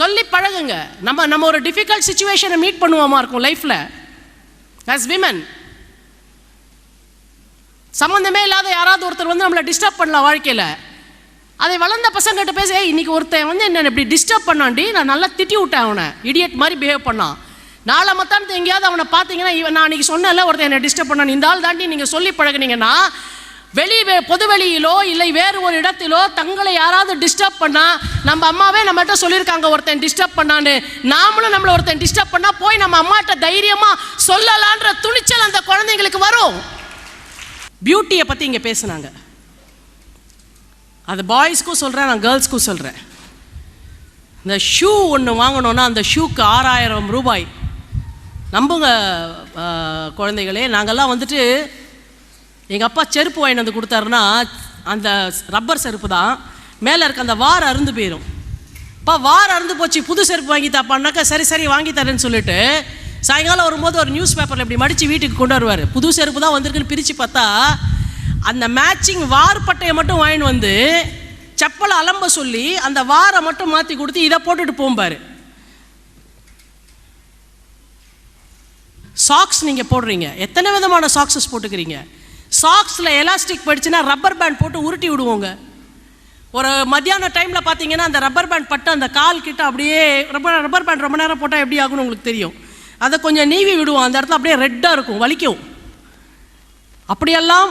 சொல்லி பழகுங்க. நம்ம நம்ம ஒரு டிஃபிகல்ட் சுச்சுவேஷனை மீட் பண்ணுவோமா இருக்கும் லைஃப்பில் ஆஸ் விமன் சம்மந்தமே இல்லாத யாராவது ஒருத்தர் வந்து நம்மளை டிஸ்டர்ப் பண்ணலாம் வாழ்க்கையில். அதை வளர்ந்த பசங்கிட்ட பேச இன்னைக்கு ஒருத்தன் வந்து என்ன இப்படி டிஸ்டர்ப் பண்ணாண்டி நான் நல்லா திட்டி விட்டேன் அவனை. இடியட் மாதிரி பிஹேவ் பண்ணான். நாளை மத்தானத்து எங்கேயாவது அவனை பார்த்தீங்கன்னா இவன் நான் அன்றைக்கி சொன்னல ஒருத்தன் என்னை டிஸ்டர்ப் பண்ணான். இந்த ஆள் தாண்டி நீங்கள் சொல்லி பழகுனீங்கன்னா வெளி பொது வெளியிலோ இல்லை வேறு ஒரு இடத்திலோ தங்களை யாராவது டிஸ்டர்ப் பண்ணா நம்ம அம்மாவே நம்மகிட்ட சொல்லியிருக்காங்க ஒருத்தன் டிஸ்டர்ப் பண்ணான்னு. நாமளும் நம்மளை ஒருத்தன் டிஸ்டர்ப் பண்ணா போய் நம்ம அம்மாட்ட தைரியமா சொல்லலான்ற துணிச்சல் அந்த குழந்தைங்களுக்கு வரும். பியூட்டியை பற்றி இங்கே பேசுனாங்க. அது பாய்ஸ்க்கும் சொல்கிறேன் நான் கேர்ள்ஸ்க்கும் சொல்கிறேன் இந்த ஷூ ஒன்று வாங்கணுன்னா அந்த ஷூக்கு ஆறாயிரம் ரூபாய். நம்புங்க குழந்தைகளே நாங்கள்லாம் வந்துட்டு எங்கள் அப்பா செருப்பு வாங்கிட்டு வந்து கொடுத்தாருன்னா அந்த ரப்பர் செருப்பு தான். மேலே இருக்க அந்த வார் அருந்து போயிடும் அப்பா வார் அருந்து போச்சு புது செருப்பு வாங்கி தாப்பான்னாக்கா சரி சரி வாங்கி தரேன்னு சொல்லிட்டு சாயங்காலம் வரும்போது ஒரு நியூஸ் பேப்பரில் இப்படி மடித்து வீட்டுக்கு கொண்டு வருவார். புது செருப்பு தான் வந்திருக்குன்னு பிரித்து பார்த்தா அந்த மேட்சிங் வார் பட்டையை மட்டும் வாங்கிட்டு வந்து செப்பலை அலம்ப சொல்லி அந்த வாரை மட்டும் மாற்றி கொடுத்து இதை போட்டுட்டு போம்பார் சாக்ஸ் நீங்கள் போடுறீங்க. எத்தனை விதமான சாக்ஸஸ் போட்டுக்கிறீங்க? சாக்ஸில் எலாஸ்டிக் போயிடுச்சுன்னா ரப்பர் பேண்ட் போட்டு உருட்டி விடுவோங்க. ஒரு மத்தியான டைமில் பார்த்தீங்கன்னா அந்த ரப்பர் பேண்ட் பட்டு அந்த கால் கிட்ட அப்படியே ரப்பர் ரப்பர் பேண்ட் ரொம்ப நேரம் போட்டால் எப்படி ஆகும்னு உங்களுக்கு தெரியும். அதை கொஞ்சம் நீவி விடுவோம். அந்த இடத்துல அப்படியே ரெட்டாக இருக்கும் வலிக்கும். அப்படியெல்லாம்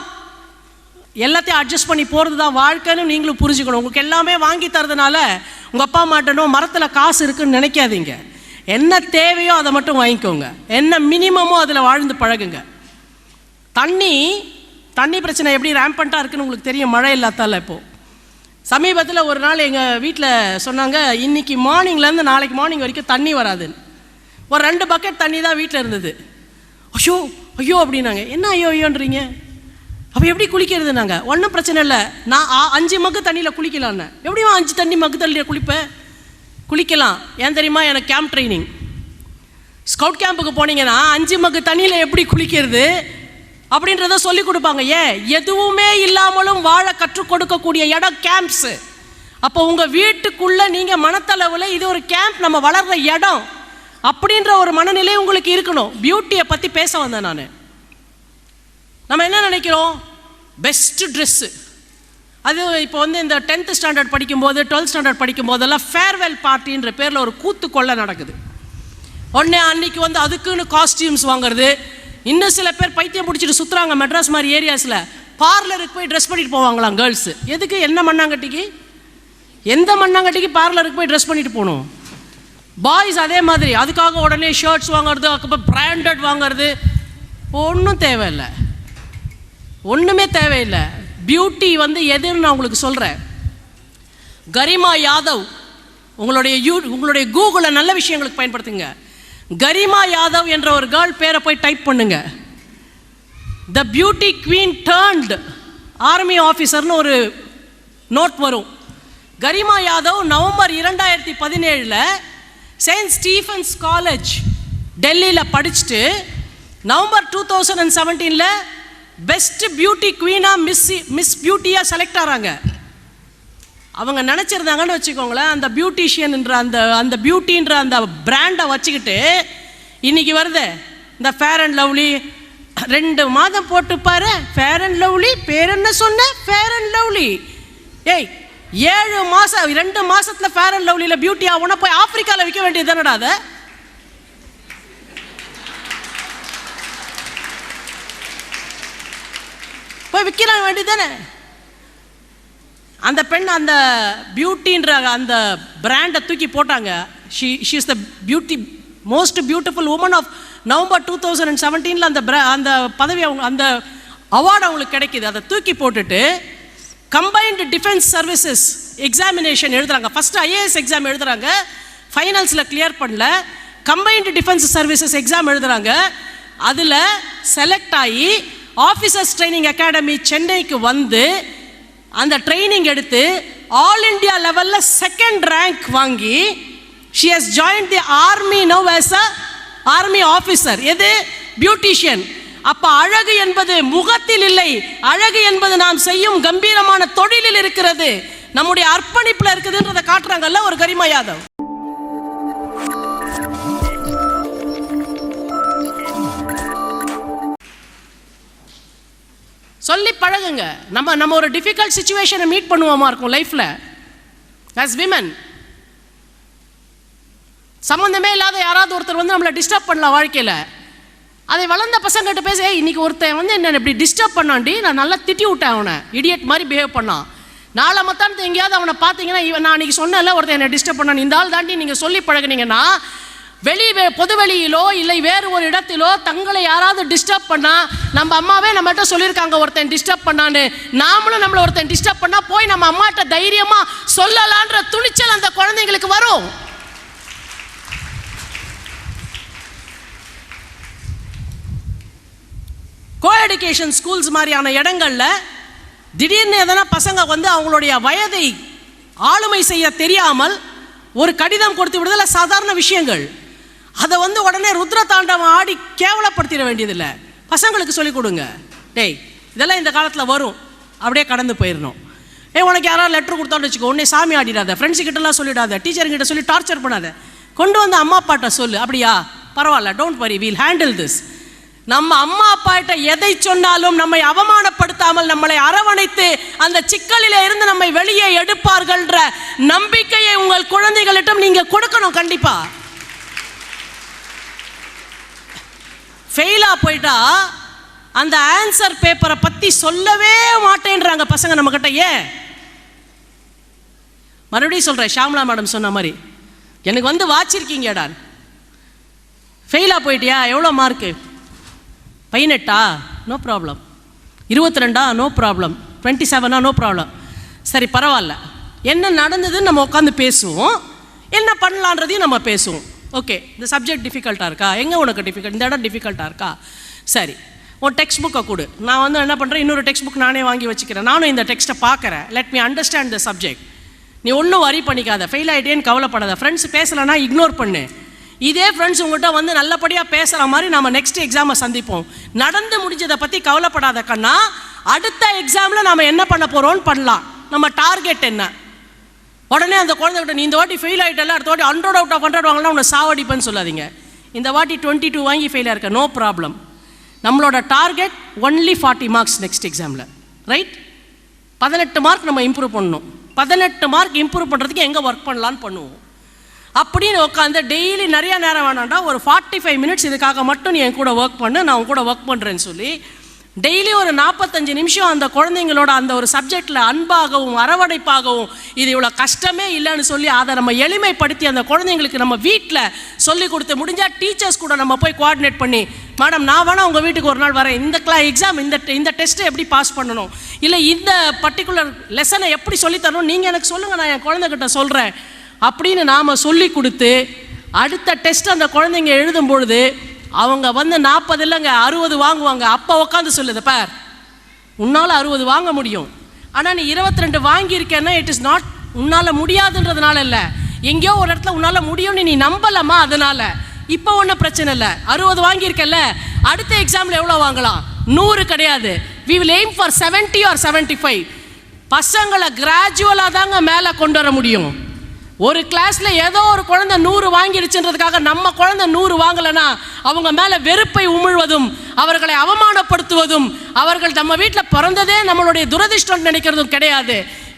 எல்லாத்தையும் அட்ஜஸ்ட் பண்ணி போகிறது தான் வாழ்க்கைன்னு நீங்களும் புரிஞ்சுக்கணும். உங்களுக்கு எல்லாமே வாங்கி தரதுனால உங்கள் அப்பா மாட்டணும் மரத்தில் காசு இருக்குன்னு நினைக்காதீங்க. என்ன தேவையோ அதை மட்டும் வாங்கிக்கோங்க. என்ன மினிமமோ அதில் வாழ்ந்து பழகுங்க. தண்ணி தண்ணி பிரச்சனை எப்படி ரேம்பண்ட்டாக இருக்குன்னு உங்களுக்கு தெரியும் மழை இல்லாதால இப்போது சமீபத்தில் ஒரு நாள் எங்கள் வீட்டில் சொன்னாங்க இன்னைக்கு மார்னிங்லேருந்து நாளைக்கு மார்னிங் வரைக்கும் தண்ணி வராதுன்னு. ஒரு ரெண்டு பக்கெட் தண்ணி தான் வீட்டில் இருந்தது. ஐயோ ஐயோ அப்படின்னாங்க. என்ன ஐயோ ஐயோன்றீங்க? அப்போ எப்படி குளிக்கிறது நாங்கள் ஒன்றும் பிரச்சனை இல்லை. நான் ஆ- அஞ்சு மக்கு தண்ணியில் குளிக்கலான்னு எப்படியும் அஞ்சு தண்ணி மக்கு தண்ணியில் குளிப்பேன் குளிக்கலாம். ஏன் தெரியுமா? எனக்கு கேம்ப் ட்ரைனிங் ஸ்கவுட் கேம்புக்கு போனீங்கன்னா அஞ்சு மக்கு தண்ணியில் எப்படி குளிக்கிறது? அப்படின்றத சொல்லி கொடுப்பாங்க. ஏன்? எதுவுமே இல்லாமலும் வாழ கற்றுக் கொடுக்கக்கூடிய இடம் கேம்ப்ஸு அப்போ உங்கள் வீட்டுக்குள்ளே நீங்கள் மனத்தளவில் இது ஒரு கேம்ப் நம்ம வளர்ற இடம் அப்படின்ற ஒரு மனநிலை உங்களுக்கு இருக்கணும். பியூட்டியை பற்றி பேச வந்தேன் நான். நம்ம என்ன நினைக்கிறோம்? பெஸ்ட் ட்ரெஸ்ஸு அது இப்போ வந்து இந்த டென்த்து ஸ்டாண்டர்ட் படிக்கும்போது டுவெல்த் ஸ்டாண்டர்ட் படிக்கும்போதெல்லாம் ஃபேர்வெல் பார்ட்டின்ற பேரில் ஒரு கூத்து கொள்ளை நடக்குது. உடனே அன்னைக்கு வந்து அதுக்குன்னு காஸ்டியூம்ஸ் வாங்குறது இன்னும் சில பேர் பைத்தியம் பிடிச்சிட்டு சுற்றுறாங்க மெட்ராஸ் மாதிரி ஏரியாஸில் பார்லருக்கு போய் ட்ரெஸ் பண்ணிட்டு போவாங்களாம் கேர்ள்ஸு எதுக்கு என்ன மண்ணாங்கட்டிக்கு? எந்த மண்ணாங்கட்டிக்கு பார்லருக்கு போய் ட்ரெஸ் பண்ணிட்டு போகணும்? பாய்ஸ் அதே மாதிரி. அதுக்காக உடனே ஷர்ட்ஸ் வாங்குறது அதுக்கப்புறம் பிராண்டட் வாங்குறது. ஒன்றும் தேவையில்லை. ஒன்றுமே தேவையில்லை. பியூட்டி வந்து எதுன்னு நான் உங்களுக்கு சொல்கிறேன் கரிமா யாதவ் உங்களுடைய யூ உங்களுடைய கூகுளில் நல்ல விஷயங்களுக்கு பயன்படுத்துங்க. கரிமா யாதவ் என்ற ஒரு கேர்ள் பேரை போய் டைப் பண்ணுங்க. The beauty queen turned army ஆஃபீஸர்னு ஒரு நோட் வரும். கரிமா யாதவ் நவம்பர் இரண்டாயிரத்தி பதினேழில் செயின்ட் ஸ்டீஃபன்ஸ் காலேஜ் டெல்லியில் படிச்சுட்டு நவம்பர் டூ தௌசண்ட் அண்ட் செவன்டீனில் பெஸ்ட் பியூட்டி குவீனாக மிஸ் மிஸ் பியூட்டியாக செலக்ட் ஆகிறாங்க அவங்க நினச்சிருந்தாங்கன்னு வச்சுக்கோங்களேன் அந்த பியூட்டிஷியன்ன்ற அந்த அந்த பியூட்டின்ற அந்த பிராண்டை வச்சுக்கிட்டு இன்னைக்கு வருது. இந்த ஃபேர் அண்ட் லவ்லி ரெண்டு மாதம் போட்டு ஃபேர் அண்ட் லவ்லி பேர் என்ன சொன்ன? ஃபேர் அண்ட் லவ்லி ஏய் ஏழு மாதம் ரெண்டு மாதத்தில் ஃபேர் அண்ட் லவ்லியில் பியூட்டி ஆகும்னா போய் ஆப்பிரிக்காவில் விற்க வேண்டியது தானடா அதை? போய் விற்கிற வேண்டியது தானே? அந்த பெண் அந்த பியூட்டின்ற அந்த பிராண்டை தூக்கி போட்டாங்க. She she is the beauty most beautiful woman of November two thousand and செவன்டீனில் அந்த bra- அந்த பதவி அவங்க அந்த அவார்டு அவங்களுக்கு கிடைக்கிது. அதை தூக்கி போட்டுட்டு கம்பைன்டு டிஃபென்ஸ் சர்வீசஸ் எக்ஸாமினேஷன் எழுதுறாங்க. ஃபஸ்ட்டு ஐஏஎஸ் எக்ஸாம் எழுதுறாங்க. ஃபைனல்ஸில் கிளியர் பண்ணல. கம்பைன்டு டிஃபென்ஸ் சர்வீசஸ் எக்ஸாம் எழுதுறாங்க. அதில் செலக்ட் ஆகி ஆஃபீஸர்ஸ் ட்ரைனிங் அகாடமி சென்னைக்கு வந்து அந்த ட்ரைனிங் எடுத்து ஆல் இந்தியா லெவலில் செகண்ட் ரேங்க் வாங்கி she has join the army no as a army officer எது? பியூட்டிஷியன் அப்ப அழகு என்பது முகத்தில் இல்லை. அழகு என்பது நாம் செய்யும் கம்பீரமான தொழிலில் இருக்கிறது. நம்முடைய அர்ப்பணிப்புல இருக்குதுன்றதை காட்டுறாங்கல்ல ஒரு கரிமா யாதவ். சொல்லி பழகுங்க. நம்ம நம்ம ஒரு டிஃபிகல்ட் சுச்சுவேஷனை மீட் பண்ணுவோமா இருக்கும் லைஃப்பில் ஆஸ் விமன் சம்மந்தமே இல்லாத யாராவது ஒருத்தர் வந்து நம்மளை டிஸ்டர்ப் பண்ணலாம் வாழ்க்கையில். அதை வளர்ந்த பசங்கிட்ட பேச இன்னைக்கு ஒருத்தன் வந்து என்ன இப்படி டிஸ்டர்ப் பண்ணாண்டி நான் நல்லா திட்டி விட்டேன் அவனை. இடியட் மாதிரி பிஹேவ் பண்ணான். நாளை மத்தானத்து எங்கேயாவது அவனை பார்த்தீங்கன்னா இவன் நான் அன்றைக்கி சொன்னல ஒருத்தன் என்னை டிஸ்டர்ப் பண்ணான். இந்த ஆள் தாண்டி நீங்கள் சொல்லி பழகுனீங்கன்னா வெளி பொது வெளியிலோ இல்லை வேறு ஒரு இடத்திலோ தங்களை யாராவது டிஸ்டர்ப் பண்ணால் நம்ம அம்மாவே நம்மகிட்ட சொல்லியிருக்காங்க ஒருத்தன் டிஸ்டர்ப் பண்ணான்னு. நாமளும் நம்மளை ஒருத்தன் டிஸ்டர்ப் பண்ணால் போய் நம்ம அம்மாட்ட தைரியமாக சொல்லலான்ற துணிச்சல் அந்த குழந்தைங்களுக்கு வரும். கோ எஜுகேஷன் ஸ்கூல்ஸ் மாதிரியான இடங்களில் திடீர்னு எதனா பசங்க வந்து அவங்களுடைய வயதை ஆளுமை செய்ய தெரியாமல் ஒரு கடிதம் கொடுத்து விடுதல சாதாரண விஷயங்கள். அதை வந்து உடனே ருத்ர தாண்டவம் ஆடி கேவலப்படுத்திட வேண்டியதில்லை. பசங்களுக்கு சொல்லிக் கொடுங்க. டேய் இதெல்லாம் இந்த காலத்தில் வரும். அப்படியே கடந்து போயிடணும் ஏ உனக்கு யாராவது லெட்டர் கொடுத்தான்னு வச்சுக்கோ உடனே சாமி ஆடிடாத ஃப்ரெண்ட்ஸ் கிட்டலாம் சொல்லிடாத டீச்சருங்கிட்ட சொல்லி டார்ச்சர் பண்ணாத. கொண்டு வந்து அம்மா அப்பாட்ட சொல்லு. அப்படியா? பரவாயில்ல don't worry wheel handle this நம்ம அம்மா அப்பாட்ட எதை சொன்னாலும் நம்மை அவமானப்படுத்தாமல் நம்மளை அரவணைத்து அந்த சிக்கலில் இருந்து நம்மை வெளியே எடுப்பார்கள்ன்ற நம்பிக்கையை உங்கள் குழந்தைகளிடம் நீங்க கொடுக்கணும் கண்டிப்பா. ஃபெயிலாக போயிட்டா அந்த ஆன்சர் பேப்பரை பற்றி சொல்லவே மாட்டேன்றாங்க பசங்க நம்ம கிட்ட ஏன்? மறுபடியும் சொல்கிறேன் ஷாம்லா மேடம் சொன்ன மாதிரி எனக்கு வந்து வாச்சிருக்கீங்கடா ஃபெயிலாக போயிட்டியா? எவ்வளோ மார்க்கு பதினெட்டா? நோ ப்ராப்ளம் இருபத்தி ரெண்டா நோ ப்ராப்ளம் டுவெண்ட்டி செவனா நோ ப்ராப்ளம் சரி பரவாயில்ல. என்ன நடந்ததுன்னு நம்ம உட்காந்து பேசுவோம். என்ன பண்ணலான்றதையும் நம்ம பேசுவோம். ஓகே இந்த சப்ஜெக்ட் டிஃபிகல்ட்டாக இருக்கா? எங்கே உனக்கு டிஃபிகல்ட் இந்த இடம் டிஃபிகல்ட்டாக இருக்கா? சரி ஒரு டெக்ஸ்ட் புக்கை கொடு. நான் வந்து என்ன பண்ணுறேன் இன்னொரு டெக்ஸ்ட் புக் நானே வாங்கி வச்சுக்கிறேன். நானும் இந்த டெக்ஸ்ட்டை பார்க்குறேன். Let me understand the subject நீ ஒன்றும் வரி பண்ணிக்காத. ஃபெயில் ஆகிட்டேன்னு கவலைப்படாத. ஃப்ரெண்ட்ஸ் பேசலைன்னா இக்னோர் பண்ணு. இதே ஃப்ரெண்ட்ஸ் உங்கள்கிட்ட வந்து நல்லபடியாக பேசுகிற மாதிரி நம்ம நெக்ஸ்ட் எக்ஸாமை சந்திப்போம். நடந்து முடிஞ்சதை பற்றி கவலைப்படாத கண்ணா அடுத்த எக்ஸாமில் நம்ம என்ன பண்ண போகிறோம்னு பண்ணலாம். நம்ம டார்கெட் என்ன? உடனே அந்த குழந்தைகிட்ட நீ இந்த வாட்டி ஃபெயில் ஆகிட்டல அடுத்த வாட்டி ஹண்ட்ரட் அவுட் ஆஃப் ஹண்ட்ரட் வாங்கலாம் உன்னை சாவடிப்பேன்னு சொல்லாதீங்க. இந்த வாட்டி டுவெண்ட்டி டூ வாங்கி ஃபெயில் இருக்க நோ ப்ராப்ளம் நம்மளோட target only forty marks next எக்ஸாமில் ரைட் பதினெட்டு மார்க் நம்ம இம்ப்ரூவ் பண்ணணும். பதினெட்டு மார்க் இம்ப்ரூவ் பண்ணுறதுக்கு எங்கே ஒர்க் பண்ணலான்னு பண்ணுவோம். அப்படின்னு உட்காந்து டெய்லி நிறைய நேரம் வேணாண்டா ஒரு ஃபார்ட்டி ஃபைவ் மினிட்ஸ் இதுக்காக மட்டும் நீ என் கூட ஒர்க் பண்ணு நான் உன் கூட ஒர்க் பண்ணுறேன்னு சொல்லி டெய்லி ஒரு நாற்பத்தஞ்சு நிமிஷம் அந்த குழந்தைங்களோட அந்த ஒரு சப்ஜெக்டில் அன்பாகவும் அரவணைப்பாகவும் இது இவ்வளோ கஷ்டமே இல்லைன்னு சொல்லி அதை நம்ம எளிமைப்படுத்தி அந்த குழந்தைங்களுக்கு நம்ம வீட்டில் சொல்லி கொடுத்து முடிஞ்சால் டீச்சர்ஸ் கூட நம்ம போய் கோஆர்டினேட் பண்ணி மேடம் நான் வேணா உங்கள் வீட்டுக்கு ஒரு நாள் வரேன். இந்த கிளா எக்ஸாம் இந்த இந்த டெஸ்ட்டை எப்படி பாஸ் பண்ணணும்? இல்லை இந்த பர்டிகுலர் லெசனை எப்படி சொல்லித் தரணும் நீங்கள் எனக்கு சொல்லுங்கள் நான் என் குழந்தைகிட்ட சொல்கிறேன் அப்படின்னு நாம் சொல்லி கொடுத்து அடுத்த டெஸ்ட் அந்த குழந்தைங்க எழுதும் பொழுது அவங்க வந்து நாற்பது இல்லைங்க அறுபது வாங்குவாங்க. அப்போ உட்காந்து சொல்லுது பார். உன்னால் அறுபது வாங்க முடியும். ஆனால் நீ இருபத்தி ரெண்டு வாங்கியிருக்கேன்னா இட் இஸ் நாட் உன்னால் முடியாதுன்றதுனால இல்லை. எங்கேயோ ஒரு இடத்துல உன்னால் முடியும்னு நீ நம்பலமா அதனால. இப்போ ஒன்றும் பிரச்சனை இல்லை. அறுபது வாங்கியிருக்கல அடுத்த எக்ஸாமில் எவ்வளோ வாங்கலாம்? நூறு கிடையாது. We will aim for seventy or seventy five பசங்களை கிராஜுவலாக தாங்க மேலே கொண்டு வர முடியும். ஒரு கிளாஸ்ல ஏதோ ஒரு குழந்தை நூறு வாங்கிடுச்சுன்றதுக்காக நம்ம குழந்தை நூறு வாங்கலைன்னா அவங்க மேல வெறுப்பை உமிழ்வதும் அவர்களை அவமானப்படுத்துவதும் அவர்கள் நம்ம வீட்டில் பிறந்ததே நம்மளுடைய துரதிருஷ்டம் நினைக்கிறதும் கிடையாது.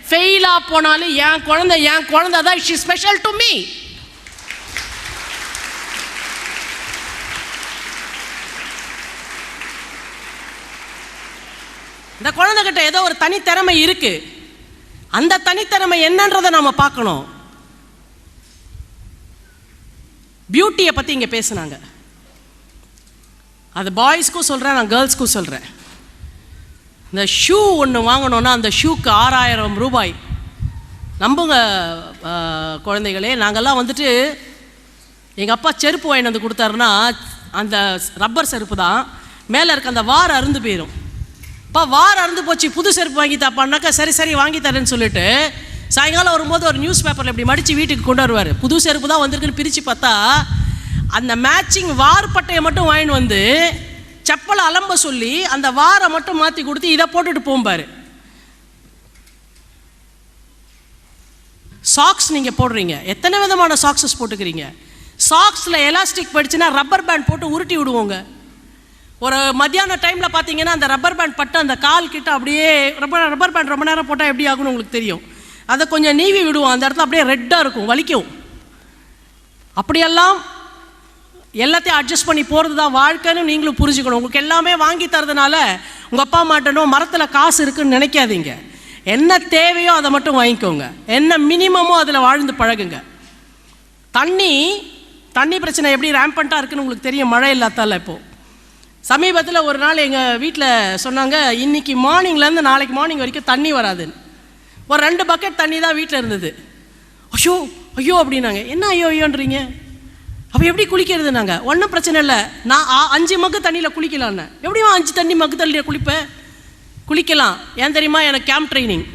ஃபெயிலா போனாலும் என் குழந்தை என் குழந்தை தான் ஷி ஸ்பெஷல் டு மீ இந்த குழந்தைகிட்ட ஏதோ ஒரு தனித்திறமை இருக்கு. அந்த தனித்திறமை என்னன்றதை நாம பார்க்கணும். பியூட்டியை பற்றி இங்கே பேசுனாங்க. அது பாய்ஸ்க்கும் சொல்கிறேன் நான் கேர்ள்ஸ்க்கும் சொல்கிறேன் இந்த ஷூ ஒன்று வாங்கினோன்னா அந்த ஷூக்கு ஆறாயிரம் ரூபாய். நம்புங்க குழந்தைகளே நாங்கள்லாம் வந்துட்டு எங்கள் அப்பா செருப்பு வாங்கிட்டு வந்து கொடுத்தாருன்னா அந்த ரப்பர் செருப்பு தான். மேலே இருக்க அந்த வார் அருந்து போயிடும் இப்போ வார் அருந்து போச்சு புது செருப்பு வாங்கி தாப்பான்னாக்கா சரி சரி வாங்கி தரேன்னு சொல்லிட்டு சாயங்காலம் வரும்போது ஒரு நியூஸ் பேப்பரில் இப்படி மடித்து வீட்டுக்கு கொண்டு வருவார். புது செருப்பு தான் வந்திருக்குன்னு பிரித்து பார்த்தா அந்த மேட்சிங் வார் பட்டையை மட்டும் வாங்கிட்டு வந்து செப்பலை அலம்ப சொல்லி அந்த வாரை மட்டும் மாற்றி கொடுத்து இதை போட்டுட்டு போம்பார். சாக்ஸ் நீங்கள் போடுறீங்க. எத்தனை விதமான சாக்ஸஸ் போட்டுக்கிறீங்க? சாக்ஸில் எலாஸ்டிக் படிச்சுன்னா ரப்பர் பேண்ட் போட்டு உருட்டி விடுவோங்க. ஒரு மத்தியான டைமில் பார்த்தீங்கன்னா அந்த ரப்பர் பேண்ட் பட்டு அந்த கால் கிட்ட அப்படியே ரப்பர் ரப்பர் பேண்ட் ரொம்ப நேரம் போட்டால் எப்படி ஆகும்னு உங்களுக்கு தெரியும். அதை கொஞ்சம் நீவி விடுவோம். அந்த இடத்துல அப்படியே ரெட்டாக இருக்கும். வலிக்கும். அப்படியெல்லாம் எல்லாத்தையும் அட்ஜஸ்ட் பண்ணி போகிறது தான் வாழ்க்கைன்னு நீங்களும் புரிஞ்சுக்கணும். உங்களுக்கு எல்லாமே வாங்கி தரதுனால உங்கள் அப்பா மாட்டனும் மரத்தில் காசு இருக்குன்னு நினைக்காதீங்க. என்ன தேவையோ அதை மட்டும் வாங்கிக்கோங்க. என்ன மினிமமோ அதில் வாழ்ந்து பழகுங்க. தண்ணி தண்ணி பிரச்சனை எப்படி ரேம்பண்ட்டாக இருக்குன்னு உங்களுக்கு தெரியும். மழை இல்லாதால இப்போது சமீபத்தில் ஒரு நாள் எங்கள் வீட்டில் சொன்னாங்க இன்னைக்கு மார்னிங்லேருந்து நாளைக்கு மார்னிங் வரைக்கும் தண்ணி வராதுன்னு. ஒரு ரெண்டு பக்கெட் தண்ணி தான் வீட்டில் இருந்தது. ஐயோ ஐயோ அப்படின்னாங்க. என்ன ஐயோ ஐயோன்றீங்க? அப்போ எப்படி குளிக்கிறது நாங்கள் ஒன்றும் பிரச்சனை இல்லை. நான் அஞ்சு மக்கு தண்ணியில் குளிக்கலான்னு எப்படியும் அஞ்சு தண்ணி மக்கு தண்ணியில் குளிப்பேன் குளிக்கலாம். ஏன் தெரியுமா? எனக்கு கேம்ப் ட்ரைனிங்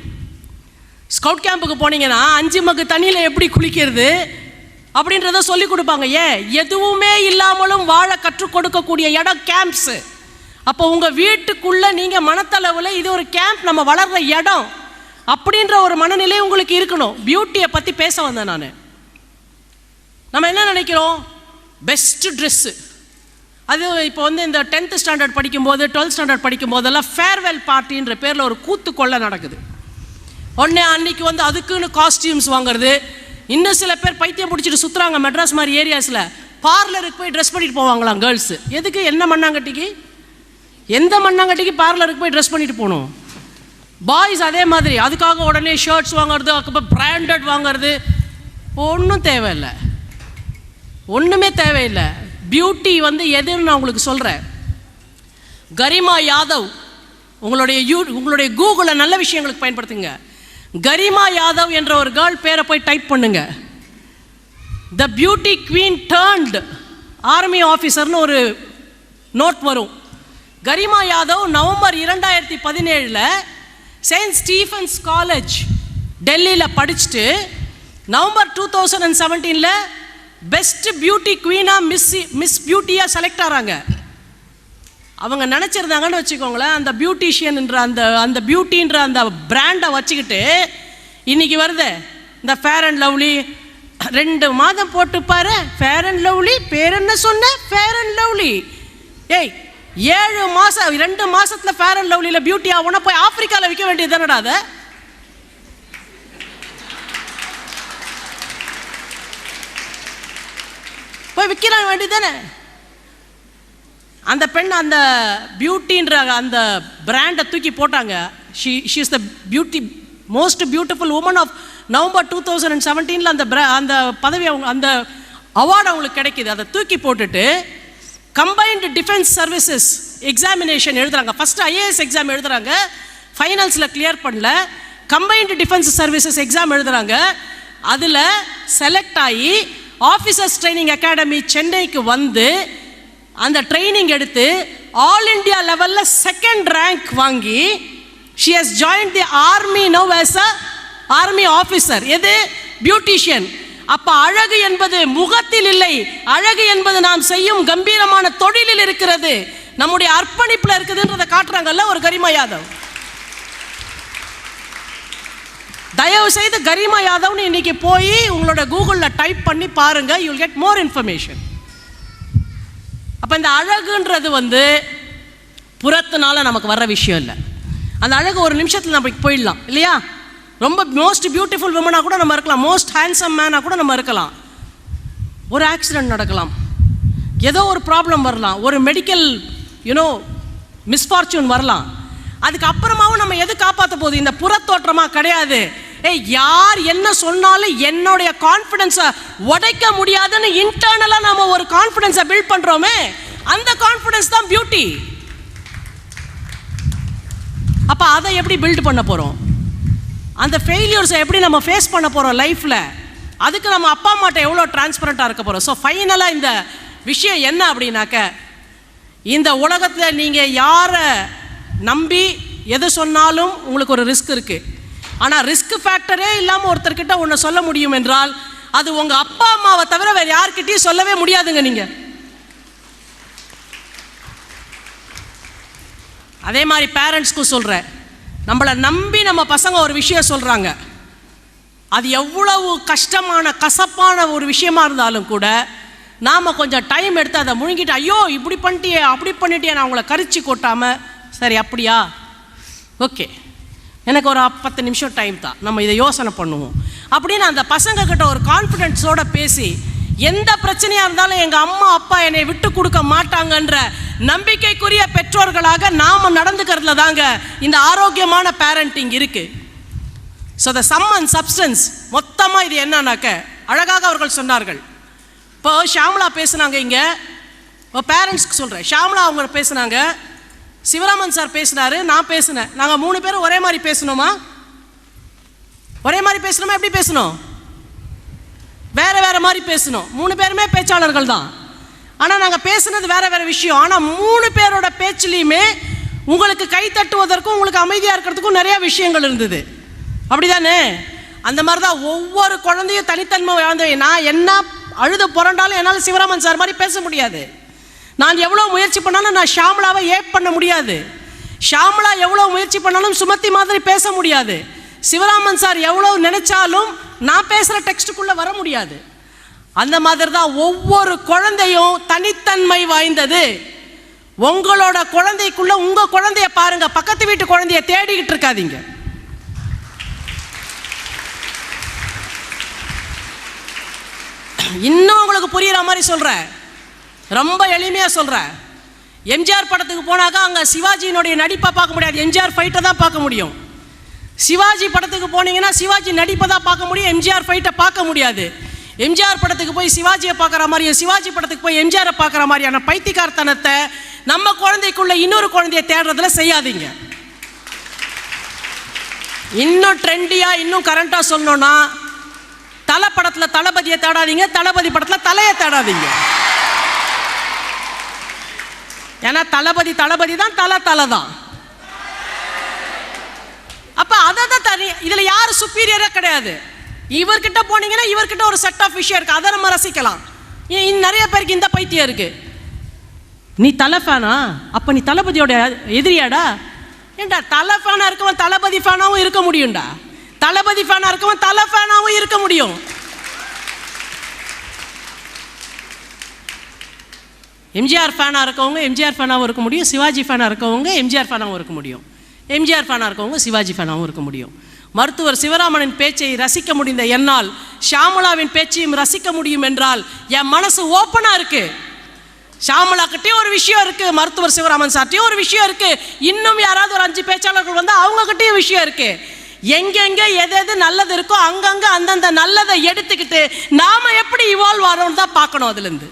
ஸ்கவுட் கேம்புக்கு போனீங்கன்னா அஞ்சு மக்கு தண்ணியில் எப்படி குளிக்கிறது? அப்படின்றத சொல்லி கொடுப்பாங்க. ஏன்? எதுவுமே இல்லாமலும் வாழ கற்றுக் கொடுக்கக்கூடிய இடம் கேம்ப்ஸு அப்போ உங்கள் வீட்டுக்குள்ளே நீங்கள் மனத்தளவில் இது ஒரு கேம்ப் நம்ம வளர்ற இடம். அப்படின்ற ஒரு மனநிலை உங்களுக்கு இருக்கணும். பியூட்டியை பற்றி பேச வந்தேன் நான். நம்ம என்ன நினைக்கிறோம்? பெஸ்ட் ட்ரெஸ்ஸு அது இப்போ வந்து இந்த டென்த்து ஸ்டாண்டர்ட் படிக்கும்போது டுவெல்த் ஸ்டாண்டர்ட் படிக்கும்போதெல்லாம் ஃபேர்வெல் பார்ட்டின்ற பேரில் ஒரு கூத்து கொள்ளை நடக்குது. உடனே அன்னைக்கு வந்து அதுக்குன்னு காஸ்டியூம்ஸ் வாங்குறது. இன்னும் சில பேர் பைத்தியம் பிடிச்சிட்டு சுற்றுறாங்க மெட்ராஸ் மாதிரி ஏரியாஸில் பார்லருக்கு போய் ட்ரெஸ் பண்ணிட்டு போவாங்களாம் கேர்ள்ஸு எதுக்கு? என்ன மண்ணாங்கட்டிக்கு? எந்த மண்ணாங்கட்டிக்கு பார்லருக்கு போய் ட்ரெஸ் பண்ணிட்டு போகணும்? பாய்ஸ் அதே மாதிரி. அதுக்காக உடனே ஷர்ட்ஸ் வாங்குறது அதுக்கப்புறம் பிராண்டட் வாங்குறது. ஒன்றும் தேவையில்லை. ஒன்றுமே தேவையில்லை. பியூட்டி வந்து எதுன்னு நான் உங்களுக்கு சொல்கிறேன் கரிமா யாதவ் உங்களுடைய யூ உங்களுடைய கூகுளில் நல்ல விஷயங்களுக்கு பயன்படுத்துங்க. கரிமா யாதவ் என்ற ஒரு கேர்ள் பேரை போய் டைப் பண்ணுங்க. The beauty queen turned army ஆஃபீஸர்னு ஒரு நோட் வரும். கரிமா யாதவ் நவம்பர் இரண்டாயிரத்தி பதினேழில் செயின்ட் ஸ்டீஃபன்ஸ் காலேஜ் டெல்லியில் படிச்சுட்டு நவம்பர் டூ தௌசண்ட் அண்ட் செவன்டீனில் பெஸ்ட் பியூட்டி குவீனாக மிஸ் மிஸ் பியூட்டியாக செலக்ட் ஆகிறாங்க அவங்க நினச்சிருந்தாங்கன்னு வச்சுக்கோங்களேன் அந்த பியூட்டிஷியன்ன்ற அந்த அந்த பியூட்டின்ற அந்த பிராண்டை வச்சுக்கிட்டு இன்றைக்கி வருது. இந்த ஃபேர் அண்ட் லவ்லி ரெண்டு மாதம் போட்டுப்பாரு. ஃபேர் அண்ட் லவ்லி பேர் என்ன சொன்ன? ஃபேர் அண்ட் லவ்லி ஏய் ஏழு மாதம் ரெண்டு மாசத்துல ஃபேர் அண்ட் லவ்லியில் பியூட்டி ஆகும்னா போய் ஆப்பிரிக்காவில் விற்க வேண்டியது தானடா அதை? போய் விற்கிற வேண்டியது தானே? அந்த பெண் அந்த பியூட்டின்ற அந்த பிராண்டை தூக்கி போட்டாங்க. She she is the beauty most beautiful woman of November two thousand and செவன்டீனில் அந்த அந்த பதவி அவங்க அந்த அவார்டு அவங்களுக்கு கிடைக்கிது. அதை தூக்கி போட்டுட்டு கம்பைன்டு டிஃபென்ஸ் சர்வீசஸ் எக்ஸாமினேஷன் எழுதுறாங்க. ஃபர்ஸ்ட் ஐஏஎஸ் எக்ஸாம் எழுதுறாங்க. ஃபைனல்ஸில் கிளியர் பண்ணல. கம்பைன்டு டிஃபென்ஸ் சர்வீசஸ் எக்ஸாம் எழுதுறாங்க. அதில் செலக்ட் ஆகி ஆஃபீஸர்ஸ் ட்ரைனிங் அகாடமி சென்னைக்கு வந்து அந்த ட்ரைனிங் எடுத்து ஆல் இந்தியா லெவலில் செகண்ட் ரேங்க் வாங்கி she has join the army no as a army officer எது? பியூட்டிஷியன் அப்ப அழகு என்பது முகத்தில் இல்லை. அழகு என்பது நாம் செய்யும் கம்பீரமான தொழிலில் இருக்கிறது. நம்முடைய அர்ப்பணிப்புல இருக்குதுன்றதை காட்டுறாங்கல்ல ஒரு கரிமா யாதவ். தயவு செய்து கரிமா யாதவ்னு இன்னைக்கு போய் உங்களோட கூகுளில் டைப் பண்ணி பாருங்க. யூல் கெட் மோர் இன்ஃபர்மேஷன் அப்போ இந்த அழகுன்றது வந்து புறத்தினால நமக்கு வர்ற விஷயம் இல்லை. அந்த அழகு ஒரு நிமிஷத்தில் நம்மளுக்கு போயிடலாம். இல்லையா? ரொம்ப மோஸ்ட் பியூட்டிஃபுல் விமனாக கூட நம்ம இருக்கலாம். மோஸ்ட் ஹேண்ட்ஸம் மேனாக கூட நம்ம இருக்கலாம். ஒரு ஆக்சிடென்ட் நடக்கலாம். ஏதோ ஒரு ப்ராப்ளம் வரலாம். ஒரு மெடிக்கல் யூனோ மிஸ்ஃபார்ச்சூன் வரலாம். அதுக்கு அப்புறமாவும் நம்ம எது காப்பாற்ற போகுது? இந்த புறத்தோற்றமாக கிடையாது. ஏய் யார் என்ன சொன்னாலும் என்னுடைய கான்ஃபிடென்ஸை உடைக்க முடியாதுன்னு இன்டர்னலாக நம்ம ஒரு கான்ஃபிடென்ஸை பில்ட் பண்ணுறோமே அந்த கான்ஃபிடென்ஸ் தான் பியூட்டி அப்போ அதை எப்படி பில்ட் பண்ண போகிறோம் அந்த ஃபெயிலியர்ஸை எப்படி நம்ம ஃபேஸ் பண்ண போகிறோம் லைஃப்பில் அதுக்கு நம்ம அப்பா அம்மாட்ட எவ்வளோ டிரான்ஸ்பரண்ட்டாக இருக்க போகிறோம் ஸோ ஃபைனலாக இந்த விஷயம் என்ன அப்படின்னாக்க இந்த உலகத்தில் நீங்கள் யாரை நம்பி எது சொன்னாலும் உங்களுக்கு ஒரு ரிஸ்க் இருக்குது ஆனால் ரிஸ்க் ஃபேக்டரே இல்லாமல் ஒருத்தர்கிட்ட ஒன்று சொல்ல முடியும் என்றால் அது உங்கள் அப்பா அம்மாவை தவிர வேறு யார்கிட்டையும் சொல்லவே முடியாதுங்க நீங்கள் அதே மாதிரி பேரண்ட்ஸ்க்கும் சொல்கிறேன் நம்மளை நம்பி நம்ம பசங்க ஒரு விஷயம் சொல்கிறாங்க அது எவ்வளவு கஷ்டமான கசப்பான ஒரு விஷயமா இருந்தாலும் கூட நாம் கொஞ்சம் டைம் எடுத்து அதை முழுங்கிட்டு ஐயோ இப்படி பண்ணிட்டியே அப்படி பண்ணிட்டியே நான் அவங்கள கரிச்சு கொட்டாமல் சரி அப்படியா? ஓகே எனக்கு ஒரு பத்து நிமிஷம் டைம் தான். நம்ம இதை யோசனை பண்ணுவோம். அப்படின்னு அந்த பசங்க கிட்ட ஒரு கான்ஃபிடென்ஸோட பேசி எந்த பிரச்சனையாக இருந்தாலும் எங்கள் அம்மா அப்பா என்னை விட்டு கொடுக்க மாட்டாங்கன்ற நம்பிக்கைக்குரிய பெற்றோர்களாக நாம் நடந்துக்கிறதுல தாங்க இந்த ஆரோக்கியமான பேரண்டிங் இருக்குது so the sum and substance மொத்தமாக இது என்னன்னாக்க அழகாக அவர்கள் சொன்னார்கள். இப்போ ஷாம்லா பேசுனாங்க இங்கே. இப்போ பேரண்ட்ஸ்க்கு சொல்கிறேன் ஷாம்லா அவங்க பேசுனாங்க. சிவராமன் சார் பேசுனாரு நான் பேசினேன். நாங்கள் மூணு பேரும் ஒரே மாதிரி பேசணுமா? ஒரே மாதிரி பேசணுமா? எப்படி பேசணும்? வேற வேற மாதிரி பேசணும். மூணு பேருமே பேச்சாளர்கள் தான். ஆனால் நாங்கள் பேசுனது வேற வேற விஷயம். ஆனால் மூணு பேரோட பேச்சுலேயுமே உங்களுக்கு கை தட்டுவதற்கும் உங்களுக்கு அமைதியாக இருக்கிறதுக்கும் நிறைய விஷயங்கள் இருந்தது. அப்படிதானே? அந்த மாதிரி தான் ஒவ்வொரு குழந்தையும் தனித்தன்மை வாழ்ந்தவை நான் என்ன அழுது புரண்டாலும் என்னால் சிவராமன் சார் மாதிரி பேச முடியாது. நான் எவ்வளோ முயற்சி பண்ணாலும் நான் ஷாம்லாவை ஏப் பண்ண முடியாது. ஷாம்லா எவ்வளோ முயற்சி பண்ணாலும் சுமத்தி மாதிரி பேச முடியாது. சிவராமன் சார் எவ்வளோ நினைச்சாலும் நான் பேசுகிற டெக்ஸ்ட்டுக்குள்ளே வர முடியாது. அந்த மாதிரி தான் ஒவ்வொரு குழந்தையும் தனித்தன்மை வாய்ந்தது. உங்களோட குழந்தைக்குள்ள உங்க குழந்தைய பாருங்க. பக்கத்து வீட்டு குழந்தைய தேடிக்கிட்டு இருக்காதீங்க. இன்னும் உங்களுக்கு புரியுற மாதிரி சொல்கிறேன் ரொம்ப எளிமையாக சொல்கிறேன் எம்ஜிஆர் படத்துக்கு போனாக்கா அங்கே சிவாஜியினுடைய நடிப்பை பார்க்க முடியாது. எம்ஜிஆர் ஃபைட்டை தான் பார்க்க முடியும். சிவாஜி படத்துக்கு போனீங்கன்னா சிவாஜி நடிப்பை தான் பார்க்க முடியும். எம்ஜிஆர் ஃபைட்டை பார்க்க முடியாது. எம்ஜிஆர் படத்துக்கு போய் சிவாஜியை பார்க்குற மாதிரியும் சிவாஜி படத்துக்கு போய் எம்ஜிஆரை பார்க்குற மாதிரியான பைத்தியக்காரத்தனத்தை நம்ம குழந்தைக்குள்ள இன்னொரு குழந்தைய தேடுறதுல செய்யாதீங்க. இன்னும் ட்ரெண்டியாக இன்னும் கரண்ட்டாக சொல்லணும்னா தலை படத்தில் தளபதியை தேடாதீங்க தளபதி படத்தில் தலையை தேடாதீங்க. ஏன்னா தளபதி தளபதி தான் தலை தலை தான். அப்ப அதை தான் தனி இதுல யாரு சுப்பீரியராக கிடையாது. இவர்கிட்ட போனீங்கன்னா இவர்கிட்ட ஒரு செட் ஆஃப் விஷயம் இருக்கு. அதை நம்ம ரசிக்கலாம். நிறைய பேருக்கு இந்த பைத்தியம் இருக்கு. நீ தலை ஃபேனா அப்ப நீ தளபதியோட எதிரியாடா? ஏண்டா தலை ஃபேனாக இருக்கவன் தளபதி ஃபேனாவும் இருக்க முடியும்டா? தளபதி ஃபேனா இருக்கவன் தலை ஃபேனாகவும் இருக்க முடியும். எம்ஜிஆர் ஃபேனாக இருக்கவங்க எம்ஜிஆர் ஃபேனாகவும் இருக்க முடியும். சிவாஜி ஃபேனாக இருக்கவங்க எம்ஜிஆர் ஃபேனாகவும் இருக்க முடியும். எம்ஜிஆர் ஃபேனாக இருக்கவங்க சிவாஜி ஃபேனாகவும் இருக்க முடியும். மருத்துவர் சிவராமனின் பேச்சை ரசிக்க முடிந்த என்னால் ஷாமலாவின் பேச்சையும் ரசிக்க முடியும் என்றால் என் மனசு ஓப்பனாக இருக்கு. ஷாமலாக்கிட்டேயும் ஒரு விஷயம் இருக்கு மருத்துவர் சிவராமன் சார்ட்டையும் ஒரு விஷயம் இருக்கு. இன்னும் யாராவது ஒரு அஞ்சு பேச்சாளர்கள் வந்து அவங்கக்கிட்டேயும் விஷயம் இருக்கு. எங்கெங்க எது எது நல்லது இருக்கோ அங்கங்க அந்தந்த நல்லதை எடுத்துக்கிட்டு நாம எப்படி இவால்வ் ஆகிறோம்னு தான் பார்க்கணும் அதுலேருந்து.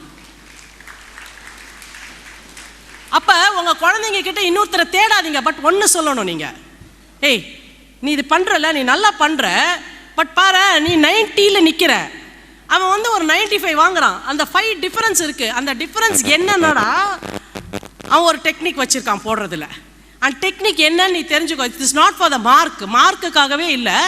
அப்போ உங்கள் குழந்தைங்க கிட்ட இன்னொருத்தரை தேடாதீங்க பட் ஒன்று சொல்லணும் நீங்கள் ஏய் நீ இது பண்ணுறல நீ நல்லா பண்ணுற பட் பாரு நீ நைன்ட்டியில் நிற்கிற அவன் வந்து ஒரு 95 ஃபைவ் வாங்குறான். அந்த ஃபைவ் டிஃபரன்ஸ் இருக்கு. அந்த டிஃபரன்ஸ் என்னன்னா அவன் ஒரு டெக்னிக் வச்சுருக்கான் போடுறதுல. அந்த டெக்னிக் என்னன்னு நீ தெரிஞ்சுக்கோ. It's not for the mark மார்க்குக்காகவே இல்லை.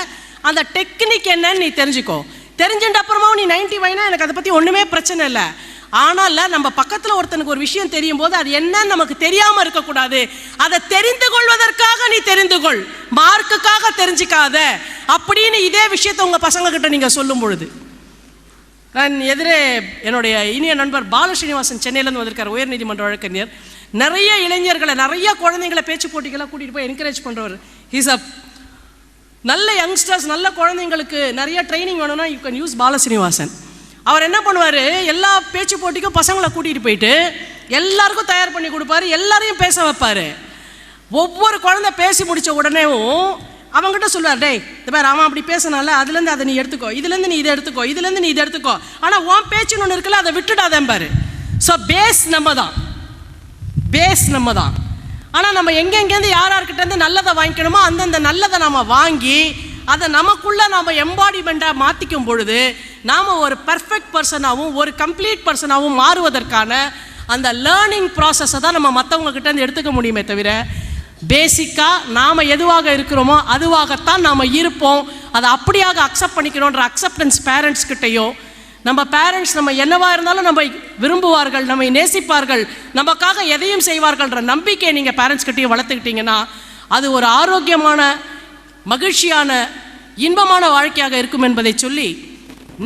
அந்த டெக்னிக் என்னன்னு நீ தெரிஞ்சுக்கோ. தெரிஞ்சுட்டு அப்புறமாவும் நீ நைன்டி ஃபைவ்னா எனக்கு அதை பற்றி ஒன்றுமே பிரச்சனை இல்லை. ஆனால் நம்ம பக்கத்தில் ஒருத்தனுக்கு ஒரு விஷயம் தெரியும் போது அது என்னன்னு நமக்கு தெரியாமல் இருக்கக்கூடாது. அதை தெரிந்து கொள்வதற்காக நீ தெரிந்து கொள். மார்க்குக்காக தெரிஞ்சுக்காத. அப்படின்னு இதே விஷயத்தை உங்கள் பசங்க கிட்ட நீங்கள் சொல்லும் பொழுது. நான் எதிரே என்னுடைய இனிய நண்பர் பாலஸ்ரீனிவாசன் சென்னையிலேருந்து வந்திருக்கார் உயர்நீதிமன்ற வழக்கறிஞர். நிறைய இளைஞர்களை நிறைய குழந்தைங்களை பேச்சு போட்டிகளாக கூட்டிகிட்டு போய் என்கரேஜ் பண்ணுறவர் ஹீஸ் அப் நல்ல யங்ஸ்டர்ஸ் நல்ல குழந்தைங்களுக்கு நிறைய ட்ரைனிங் வேணும்னா யூ கேன் யூஸ் பாலஸ்ரீனிவாசன் அவர் என்ன பண்ணுவார்? எல்லா பேச்சு போட்டிக்கும் பசங்களை கூட்டிகிட்டு போயிட்டு எல்லாருக்கும் தயார் பண்ணி கொடுப்பாரு எல்லாரையும் பேச வைப்பார். ஒவ்வொரு குழந்தை பேசி முடித்த உடனேவும் அவங்ககிட்ட சொல்லுவார் டேய் இந்த பாரு அவன் அப்படி பேசினால அதுலேருந்து அதை நீ எடுத்துக்கோ இதுலேருந்து நீ இதை எடுத்துக்கோ இதுலேருந்து நீ இதை எடுத்துக்கோ. ஆனால் உன் பேச்சுன்னு ஒன்று இருக்குல்ல அதை விட்டுடாதேன் பாரு ஸோ பேஸ் நம்ம தான். பேஸ் நம்ம தான். ஆனால் நம்ம எங்கெங்கேருந்து யார் யார்கிட்டேருந்து நல்லதை வாங்கிக்கணுமோ அந்தந்த நல்லதை நம்ம வாங்கி அதை நமக்குள்ள நாம் எம்பாடிமெண்ட்டாக மாற்றிக்கும் பொழுது நாம் ஒரு பர்ஃபெக்ட் பர்சனாகவும் ஒரு கம்ப்ளீட் பர்சனாகவும் மாறுவதற்கான அந்த லேர்னிங் ப்ராசஸை தான் நம்ம மற்றவங்க கிட்டேருந்து எடுத்துக்க முடியுமே தவிர பேசிக்காக நாம் எதுவாக இருக்கிறோமோ அதுவாகத்தான் நாம் இருப்போம். அதை அப்படியாக அக்செப்ட் பண்ணிக்கணுன்ற அக்செப்டன்ஸ் பேரண்ட்ஸ் கிட்டேயோ நம்ம பேரண்ட்ஸ் நம்ம என்னவா இருந்தாலும் நம்ம விரும்புவார்கள் நம்மை நேசிப்பார்கள் நமக்காக எதையும் செய்வார்கள்ன்ற நம்பிக்கையை நீங்கள் பேரண்ட்ஸ் கிட்டேயும் வளர்த்துக்கிட்டிங்கன்னா அது ஒரு ஆரோக்கியமான மகிழ்ச்சியான இன்பமான வாழ்க்கையாக இருக்கும் என்பதை சொல்லி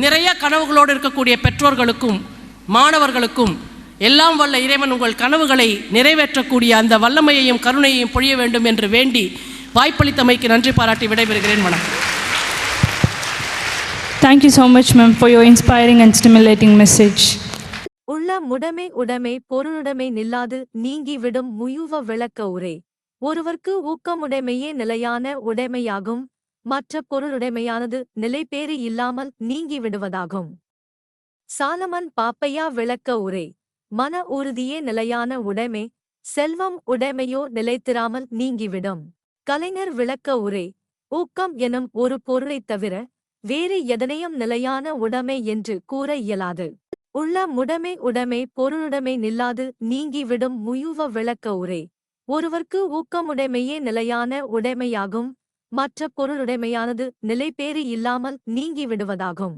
நிறைய கனவுகளோடு இருக்கக்கூடிய பெற்றோர்களுக்கும் மாணவர்களுக்கும் எல்லாம் வல்ல இறைவன் உங்கள் கனவுகளை நிறைவேற்றக்கூடிய அந்த வல்லமையையும் கருணையையும் பொழிய வேண்டும் என்று வேண்டி வாய்ப்பளித்தமைக்கு நன்றி பாராட்டி விடைபெறுகிறேன். வணக்கம். Thank you so much, ma'am, for your inspiring and stimulating message. உள்ள முடமை உடைமை பொருளுடைமை நில்லாது நீங்கிவிடும் முயுவ விளக்க உரை. ஒருவர்க்கு ஊக்கமுடைமையே நிலையான உடைமையாகும் மற்ற பொருளுடைமையானது நிலைபேறு இல்லாமல் நீங்கிவிடுவதாகும். சாலமன் பாப்பையா விளக்க உரை மன உறுதியே நிலையான உடைமை செல்வம் உடைமையோ நிலைத்திராமல் நீங்கிவிடும். கலைஞர் விளக்க உரை ஊக்கம் எனும் ஒரு பொருளைத் தவிர வேறு எதனையும் நிலையான உடைமை என்று கூற இயலாது. உள்ள முடமை உடைமை பொருளுடைமை நில்லாது நீங்கிவிடும் முயுவ விளக்க உரை ஒருவர்க்கு ஊக்கமுடைமையே நிலையான உடைமையாகும் மற்ற பொருளுடைமையானது நிலைபேறு இல்லாமல் நீங்கிவிடுவதாகும்.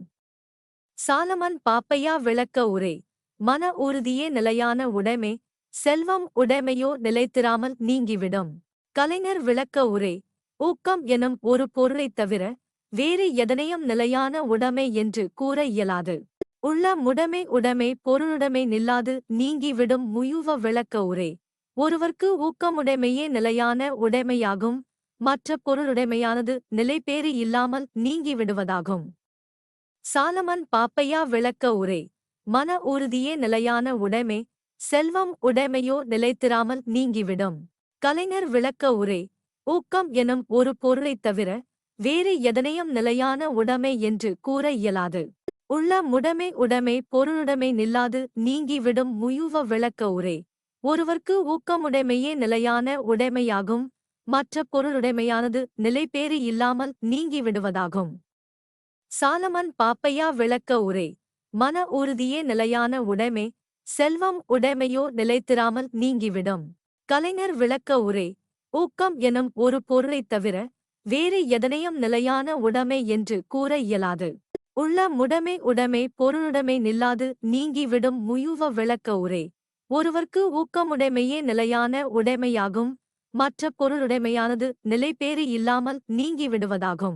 சாலமன் பாப்பையா விளக்க உரை மன உறுதியே நிலையான உடைமை செல்வம் உடைமையோ நிலைத்திராமல் நீங்கிவிடும். கலைஞர் விளக்க உரை ஊக்கம் எனும் ஒரு பொருளைத் தவிர வேறு எதனையும் நிலையான உடைமை என்று கூற இயலாது. உள்ள முடமை உடைமை பொருளுடைமை நில்லாது நீங்கிவிடும் முயுவ விளக்க உரை ஒருவர்க்கு ஊக்கமுடைமையே நிலையான உடைமையாகும் மற்ற பொருளுடைமையானது நிலைபேறு இல்லாமல் நீங்கிவிடுவதாகும். சாலமன் பாப்பையா விளக்க உரை மன உறுதியே நிலையான உடைமை செல்வம் உடைமையோ நிலைத்திராமல் நீங்கிவிடும். கலைஞர் விளக்க உரை ஊக்கம் எனும் ஒரு பொருளைத் தவிர வேறு எதனையும் நிலையான உடைமை என்று கூற இயலாது. உள்ள முடமை உடைமை பொருளுடைமை நில்லாது நீங்கிவிடும் முயுவ விளக்க உரை ஒருவர்க்கு ஊக்கமுடைமையே நிலையான உடைமையாகும் மற்ற பொருளுடைமையானது நிலைபேறு இல்லாமல் நீங்கிவிடுவதாகும். சாலமன் பாப்பையா விளக்க உரை மன உறுதியே நிலையான உடைமை செல்வம் உடைமையோ நிலைத்திராமல் நீங்கிவிடும். கலைஞர் விளக்க உரை ஊக்கம் எனும் ஒரு பொருளைத் தவிர வேறு எதனையும் நிலையான உடைமை என்று கூற இயலாது. உள்ள முடமை உடைமை பொருளுடைமை நில்லாது நீங்கிவிடும் முயுவ விளக்க உரை ஒருவர்க்கு ஊக்கமுடைமையே நிலையான உடைமையாகும் மற்ற பொருளுடைமையானது நிலைபேறு இல்லாமல் நீங்கிவிடுவதாகும்.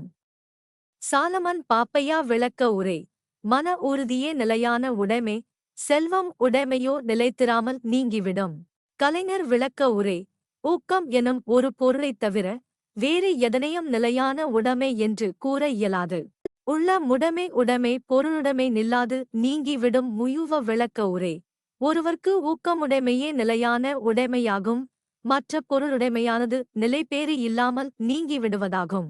சாலமன் பாப்பையா விளக்க உரை மன உறுதியே நிலையான உடைமை செல்வம் உடைமையோ நிலைத்திராமல் நீங்கிவிடும். கலைஞர் விளக்க உரை ஊக்கம் எனும் ஒரு பொருளைத் தவிர வேறு எதனையும் நிலையான உடைமை என்று கூற இயலாது. உள்ள முடமை உடைமை பொருளுடைமை நில்லாது நீங்கிவிடும் முயுவ விளக்க உரை ஒருவர்க்கு ஊக்கமுடைமையே நிலையான உடைமையாகும் மற்ற பொருளுடைமையானது நிலைபேறு இல்லாமல் நீங்கிவிடுவதாகும்.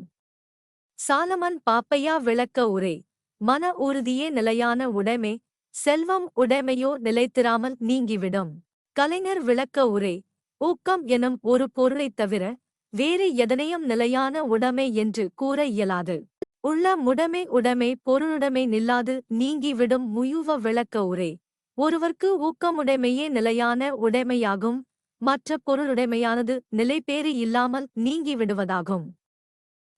சாலமன் பாப்பையா விளக்க உரை மன உறுதியே நிலையான உடைமை செல்வம் உடைமையோ நிலைத்திராமல் நீங்கிவிடும். கலைஞர் விளக்க உரை ஊக்கம் எனும் ஒரு பொருளைத் தவிர வேறு எதனையும் நிலையான உடைமை என்று கூற இயலாது. உள்ள முடமை உடைமை பொருளுடைமை நில்லாது நீங்கிவிடும் முயுவ விளக்க உரை. ஒருவர்க்கு ஊக்கமுடைமையே நிலையான உடைமையாகும் மற்ற பொருளுடைமையானது நிலைபேறு இல்லாமல் நீங்கிவிடுவதாகும்.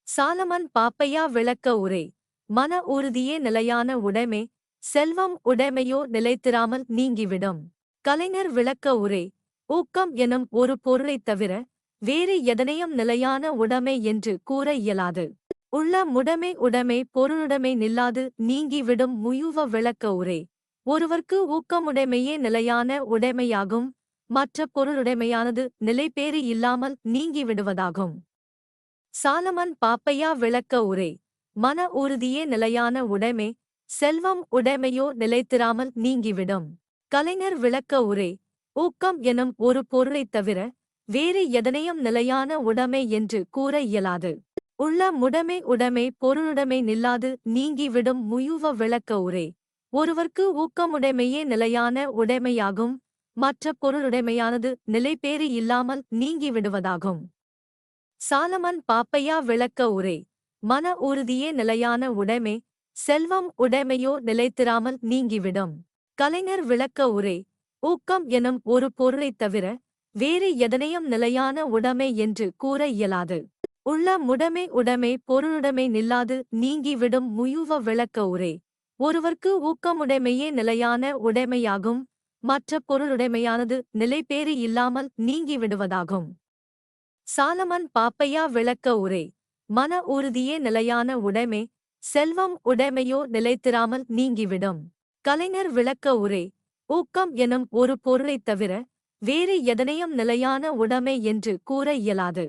சாலமன் பாப்பையா விளக்க உரை மன உறுதியே நிலையான உடைமை செல்வம் உடைமையோ நிலைத்திராமல் நீங்கிவிடும். கலைஞர் விளக்க உரை ஊக்கம் எனும் ஒரு பொருளைத் தவிர வேறு எதனையும் நிலையான உடைமை என்று கூற இயலாது. உள்ள முடமை உடைமை பொருளுடைமை நில்லாது நீங்கிவிடும் முயுவ விளக்க உரை ஒருவர்க்கு ஊக்கமுடைமையே நிலையான உடைமையாகும் மற்ற பொருளுடைமையானது நிலைபேறு இல்லாமல் நீங்கிவிடுவதாகும். சாலமன் பாப்பையா விளக்க உரை மன உறுதியே நிலையான உடைமை செல்வம் உடைமையோ நிலைத்திராமல் நீங்கிவிடும். கலைஞர் விளக்க உரை ஊக்கம் எனும் ஒரு பொருளைத் தவிர வேறு எதனையும் நிலையான உடைமை என்று கூற இயலாது. உள்ள முடமை உடைமை பொருளுடைமை நில்லாது நீங்கிவிடும் முயுவ விளக்க உரை. ஒருவர்க்கு ஊக்கமுடைமையே நிலையான உடைமையாகும் மற்ற பொருளுடைமையானது நிலைபேறு இல்லாமல் நீங்கிவிடுவதாகும். சாலமன் பாப்பையா விளக்க உரை மன உறுதியே நிலையான உடைமை செல்வம் உடைமையோ நிலைத்திராமல் நீங்கிவிடும். கலைஞர் விளக்க உரை ஊக்கம் எனும் ஒரு பொருளைத் தவிர வேறு எதனையும் நிலையான உடைமை என்று கூற இயலாது. உள்ள முடமை உடைமை பொருளுடைமை நில்லாது நீங்கிவிடும் முயுவ விளக்க உரை ஒருவர்க்கு ஊக்கமுடைமையே நிலையான உடைமையாகும் மற்ற பொருளுடைமையானது நிலைபேறு இல்லாமல் நீங்கிவிடுவதாகும். சாலமன் பாப்பையா விளக்க உரை மன உறுதியே நிலையான உடைமை செல்வம் உடைமையோ நிலைத்திராமல் நீங்கிவிடும். கலைஞர் விளக்க உரை ஊக்கம் எனும் ஒரு பொருளைத் தவிர வேறு எதனையும் நிலையான உடைமை என்று கூற இயலாது.